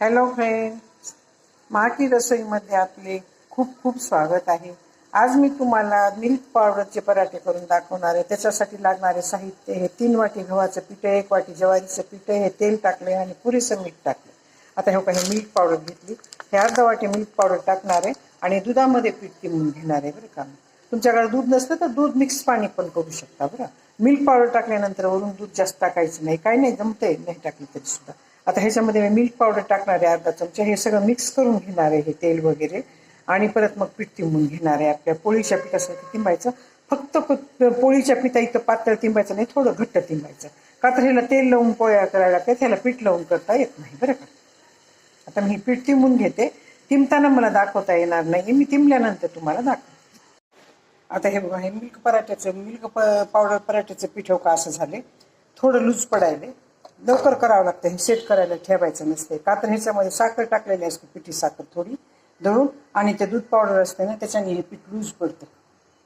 Hello friends महाटी रसोईमध्ये आपले खूप खूप स्वागत आहे. आज मी तुम्हाला मिल्क पावडरचे पराठे करून दाखवणार आहे. त्याच्यासाठी लागणारे साहित्य हे तीन वाटी गव्हाचं पीठ एक वाटी ज्वारीचं पीठ हे तेल टाकले आणि पुरेसं मीठ टाकले आता हे काही मिल्क पावडर घेतली. हे अर्धा वाटी मिल्क पावडर टाकणार आहे आणि दुधामध्ये पीठ तिमून घेणार आहे बरं का. तुमच्याकडे दूध नसतं तर दूध मिक्स पाणी पण करू शकता बरं. मिल्क पावडर टाकल्यानंतर वरून दूध जास्त टाकायचं नाही. काही नाही जमतंय नाही टाकली तरी सुद्धा. आता ह्याच्यामध्ये मी मिल्क पावडर टाकणार आहे अर्धा चमचा. हे सगळं मिक्स करून घेणार आहे हे तेल वगैरे. आणि परत मग पीठ तिंबून घेणार आहे आपल्या पोळीच्या पिठासाठी तिंबायचं. फक्त प- पोळीच्या पिठा इथं पातळ तिंबायचं नाही थोडं घट्ट तिंबायचं. का तर ह्याला तेल लावून पोळ्या करायला लागतात ह्याला पीठ लावून करता येत नाही बरं का? आता मी पीठ तिंबून घेते. तिंबताना मला दाखवता येणार नाही. मी तिंबल्यानंतर तुम्हाला दाखव आता हे बघा हे मिल्क पराठ्याचं मिल्क प पावडर पराठ्याचं पिठव हो का असं झाले. थोडं लूज पडायले. लवकर करावं लागतं. हे सेट करायला ठेवायचं नसते. का तर ह्याच्यामध्ये साखर टाकलेली असते पिठी साखर थोडी दळून आणि ते दूध पावडर असते ना त्याच्याने हे पीठ लूज पडतं.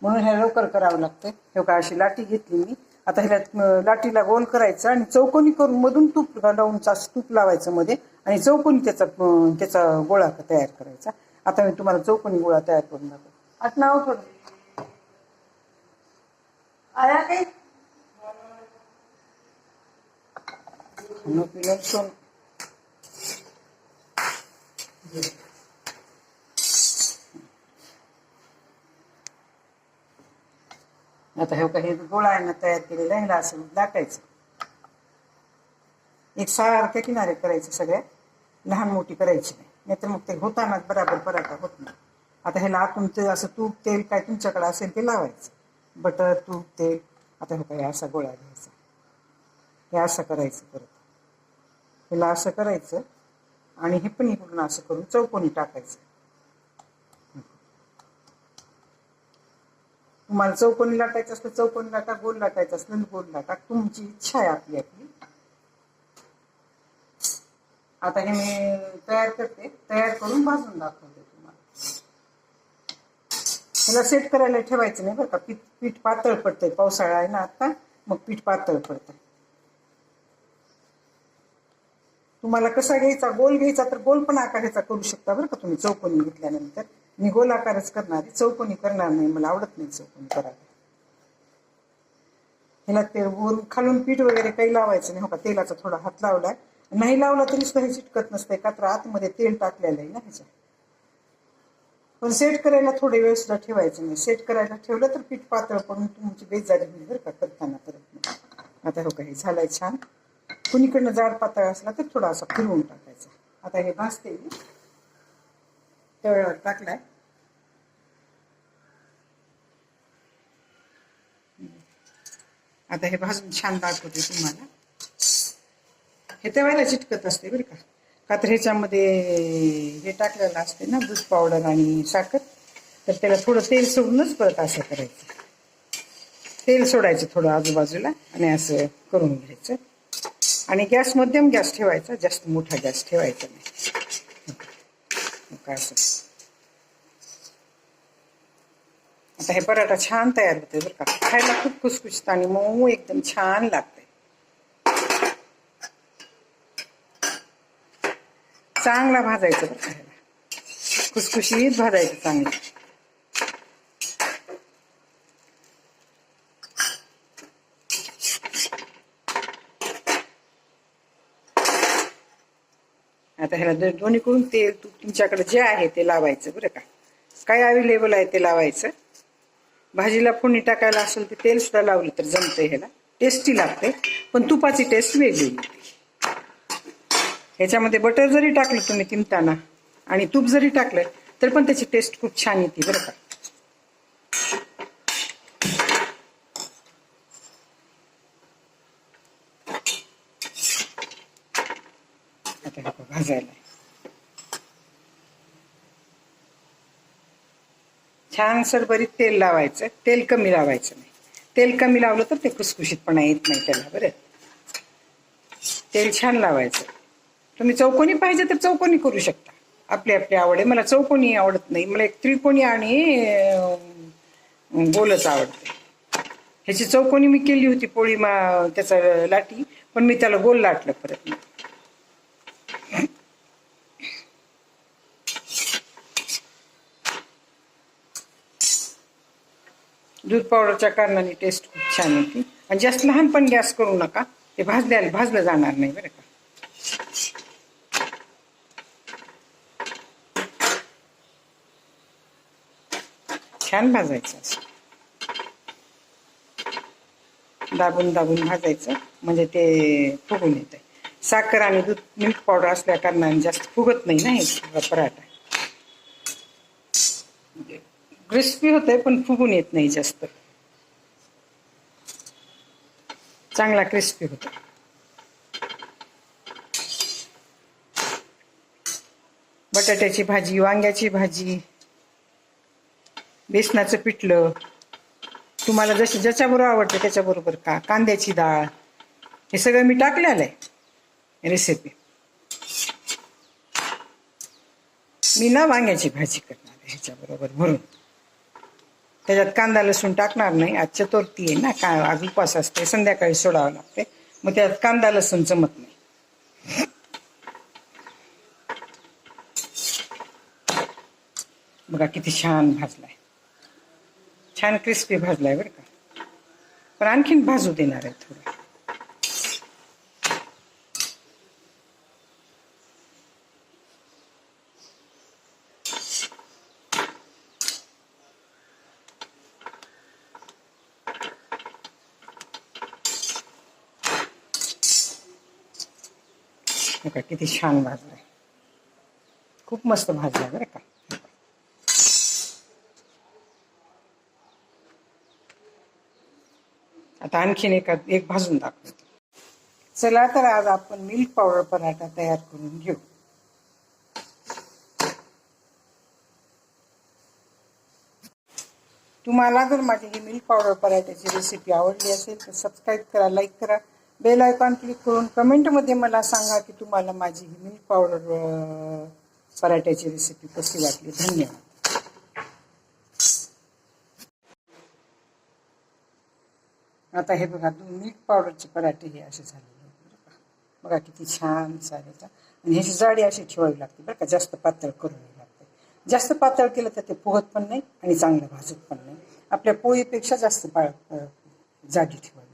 म्हणून हे लवकर करावं लागतं. हे का अशी लाटी घेतली मी. आता ह्याला लाटीला गोल करायचं आणि चौकोनी करून मधून तूप लावून तूप लावायचं मध्ये आणि चौकोनी त्याचा त्याचा गोळा तयार करायचा. आता मी तुम्हाला चौकोनी गोळा तयार करून दाखवतो. आठ नाव थोडं आया काही खाणं पिणं सोन आता हे काही गोळा आहे ना तयार केलेला ह्याला असं दाटायचं एक सारख्या किनारे करायचे सगळ्या लहान मोठी करायची नाही नाहीतर मग ते होतानाच बराबर पराठा होत नाही आता ह्याला आपण ते असं तूप तेल काय तुमच्याकडे असेल ते लावायचं बटर तूप तेल आता हे काय असा गोळा घ्यायचा हे असं करायचं परत ह्याला असं करायचं आणि हे पण इकडून असं करून चौकोनी टाकायचं. तुम्हाला चौकोनी लाटायचं असलं चौकोनी लाटा गोल लाटायचं असलं गोल लाटा. तुमची इच्छा आहे आपली आपली. आता हे मी तयार करते. तयार करून भाजून दाखवते तुम्हाला. ह्याला सेट करायला ठेवायचं नाही बरं का. पीठ पीठ पातळ पडतंय. पावसाळा आहे ना आता मग पीठ पातळ पडतंय. तुम्हाला कसा घ्यायचा? गोल घ्यायचा तर गोल पण आकार ह्याचा करू शकता बरं का तुम्ही चौकोनी घेतल्यानंतर. मी गोल आकारच करणार चौकोनी करणार नाही मला आवडत नाही चौकोनी करायला. ह्याला ते वरून खालून पीठ वगैरे काही लावायचं नाही हो का? तेलाचा थोडा हात लावलाय. नाही लावला तरी सुद्धा हे चिटकत नसतंय का तर आतमध्ये तेल टाकलेलं आहे ना ह्याच्या पण सेट करायला थोडे वेळ सुद्धा ठेवायचं नाही. सेट करायला ठेवलं तर पीठ पातळ पडून तुमची बेजारी होईल बरं का करताना परत. आता हो का हे झालंय छान. कुणीकडनं जाड पातळ असला तर थोडा असा फिरवून टाकायचा. आता हे भाजते मी. तव्यावर टाकलाय. आता हे भाजून छान दाखवते तुम्हाला. हे तव्याला चिटकत असते बरं का. का तर ह्याच्यामध्ये हे टाकलेलं असते ना दूध पावडर आणि साखर. तर त्याला थोडं तेल सोडूनच परत असं करायचं. तेल सोडायचं थोडं आजूबाजूला आणि असं करून घ्यायचं. आणि गॅस मध्यम गॅस ठेवायचा जास्त मोठा गॅस ठेवायचा नाही. काय असं. आता हे पराठा छान तयार होते बरं का. खायला खूप खुसखुशीत आणि मऊ एकदम छान लागते चांगला भाजायचं बरं खायला कुसकुशीत भाजायचं चांगलं. आता ह्याला दोन्हीकडून तेल तुमच्याकडे जे आहे ते लावायचं बरं का. काय अवेलेबल आहे ते लावायचं. भाजीला फोडणी टाकायला असेल तर तेल सुद्धा लावलं तर जमतंय ह्याला. टेस्टी लागते. पण तुपाची टेस्ट वेगळी. ह्याच्यामध्ये बटर जरी टाकलं तुम्ही तिमताना आणि तूप जरी टाकलं तर पण त्याची टेस्ट खूप छान येते बरं का आता हे बघा, भाजायला छान सरभरीत तेल लावायचं. तेल कमी लावायचं नाही. तेल कमी लावलं तर ते खुसखुशीतपणा येत नाही त्याला बरं. तेल छान लावायचं. तुम्ही चौकोनी पाहिजे तर चौकोनी करू शकता. आपली आपली आवड आहे. मला चौकोनी आवडत नाही. मला एक त्रिकोणी आणि गोलच आवडते. ह्याची चौकोनी मी केली होती पोळी मा त्याचा लाटी पण मी त्याला गोल लाटलं परत दूध पावडरच्या कारणाने टेस्ट खूप छान होती. आणि जास्त लहान पण गॅस करू नका. ते भाजल्या भाजलं जाणार नाही बरं का. छान भाजायचं दाबून दाबून भाजायचं. म्हणजे ते फुगून येतं साखर आणि दूध मिल्क पावडर असल्या कारणाने जास्त फुगत नाही ना हे पराठा. क्रिस्पी होते पण फुगून येत नाही जास्त. चांगला क्रिस्पी होतो बटाट्याची भाजी वांग्याची भाजी बेसनाचं पिठलं. तुम्हाला जशी ज्याच्याबरोबर आवडतं त्याच्याबरोबर का कांद्याची डाळ. हे सगळं मी टाकलेलं आहे. रेसिपी मी ना वांग्याची भाजी करणार आहे ह्याच्याबरोबर भरून त्याच्यात कांदा लसूण टाकणार नाही. आज चतुर्थी आहे ना का आज उपास असते संध्याकाळी सोडावं लागते मग त्यात कांदा लसूण जमत नाही. बघा किती छान भाजलाय. छान क्रिस्पी भाजलाय बरं का. पण आणखीन भाजू देणार आहे थोडं. बघा किती छान भाजलाय. खूप मस्त भाजलाय बरं का. आता आणखीन एका, एक भाजून दाखवतो. चला तर आज आपण मिल्क पावडर पराठा तयार करून घेऊ. तुम्हाला जर माझी ही मिल्क पावडर पराठ्याची रेसिपी आवडली असेल तर सबस्क्राईब करा लाईक करा. बेल आयकॉन क्लिक करून कमेंटमध्ये मला सांगा की तुम्हाला माझी ही मिल्क पावडर पराठ्याची रेसिपी कशी वाटली? धन्यवाद. आता हे बघा दोन मिल्क पावडरचे पराठे हे असे झालेले बघा किती छान चालेल आणि ह्याची जाडी अशी ठेवावी लागते बरं का? जास्त पातळ करून लागते. जास्त पातळ केलं तर ते पोहत पण नाही आणि चांगलं भाजत पण नाही. आपल्या पोळीपेक्षा जास्त पा जाडी ठेवावी